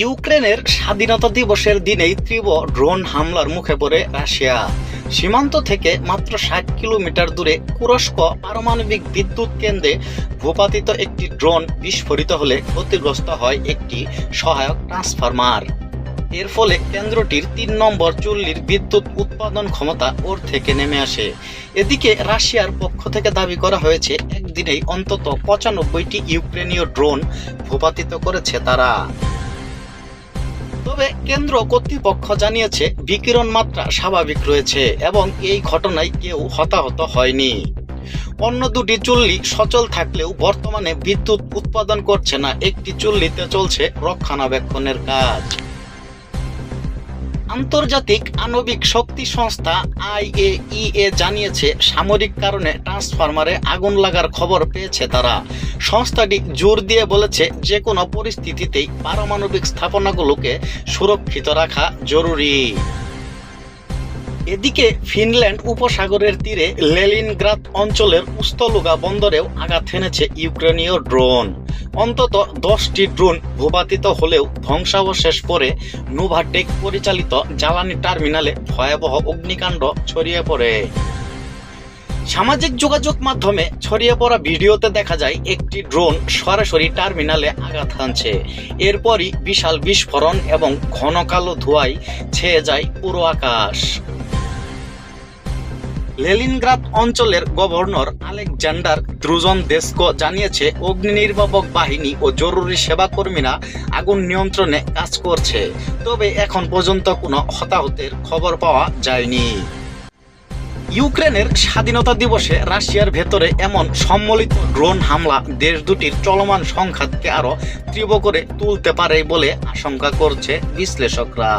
ইউক্রেনের স্বাধীনতা দিবসের দিনেই তীব্র ড্রোন হামলার মুখে পড়ে রাশিয়া। সীমান্ত থেকে মাত্র ষাট কিলোমিটার দূরে কুরস্ক পারমাণবিক বিদ্যুৎ কেন্দ্রে ভূপাতিত একটি ড্রোন বিস্ফোরিত হলে ক্ষতিগ্রস্ত হয় একটি সহায়ক ট্রান্সফরমার। এর ফলে কেন্দ্রটির তিন নম্বর চুল্লির বিদ্যুৎ উৎপাদন ক্ষমতা ওর থেকে নেমে আসে। এদিকে রাশিয়ার পক্ষ থেকে দাবি করা হয়েছে, একদিনেই অন্তত পঁচানব্বইটি ইউক্রেনীয় ড্রোন ভূপাতিত করেছে তারা। তবে কেন্দ্র কর্তৃপক্ষ জানিয়েছে, বিকিরণ মাত্রা স্বাভাবিক রয়েছে এবং এই ঘটনায় কেউ হতাহত হয়নি। অন্য দুটি চুল্লি সচল থাকলেও বর্তমানে বিদ্যুৎ উৎপাদন করছে না, একটি চুল্লিতে চলছে রক্ষণাবেক্ষণের কাজ। আন্তর্জাতিক আণবিক শক্তি সংস্থা আইএইএ জানিয়েছে, সামরিক কারণে ট্রান্সফরমারে আগুন লাগার খবর পেয়েছে তারা। সংস্থাটি জোর দিয়ে বলেছে যে কোনো পরিস্থিতিতেই পারমাণবিক স্থাপনাগুলোকে সুরক্ষিত রাখা জরুরি। এদিকে ফিনল্যান্ড উপসাগরের তীরে লেলিনগ্রাদ অঞ্চলের উস্তলুগা বন্দরেও আঘাত হেনেছে ইউক্রেনীয় ড্রোন। অন্তত দশটি ড্রোন ভূপাতিত হলেও ধ্বংসাবশেষ পরে নোভাটেক পরিচালিত জ্বালানি টার্মিনালে ভয়াবহ অগ্নিকাণ্ড ছড়িয়ে পড়ে। সামাজিক যোগাযোগ মাধ্যমে ছড়িয়ে পড়া ভিডিওতে দেখা যায়, একটি ড্রোন সরাসরি টার্মিনালে আঘাত হানছে। এরপরই বিশাল বিস্ফোরণ এবং ঘন কালো ধোঁয়ায় ছেয়ে যায় পুরো আকাশ। লেলিনগ্রাদ অঞ্চলের গভর্নর আলেকজান্ডার দ্রুজন দেস্কো জানিয়েছে অগ্নি নির্বাপক বাহিনী ও জরুরি সেবা কর্মীরা আগুন নিয়ন্ত্রণে কাজ করছে। তবে এখন পর্যন্ত কোনো হতাহতের খবর পাওয়া যায়নি। ইউক্রেনের স্বাধীনতা দিবসে রাশিয়ার ভেতরে এমন সম্মিলিত ড্রোন হামলা দেশ দুটির চলমান সংঘাতকে আরও তীব্র করে তুলতে পারে বলে আশঙ্কা করছে বিশ্লেষকরা।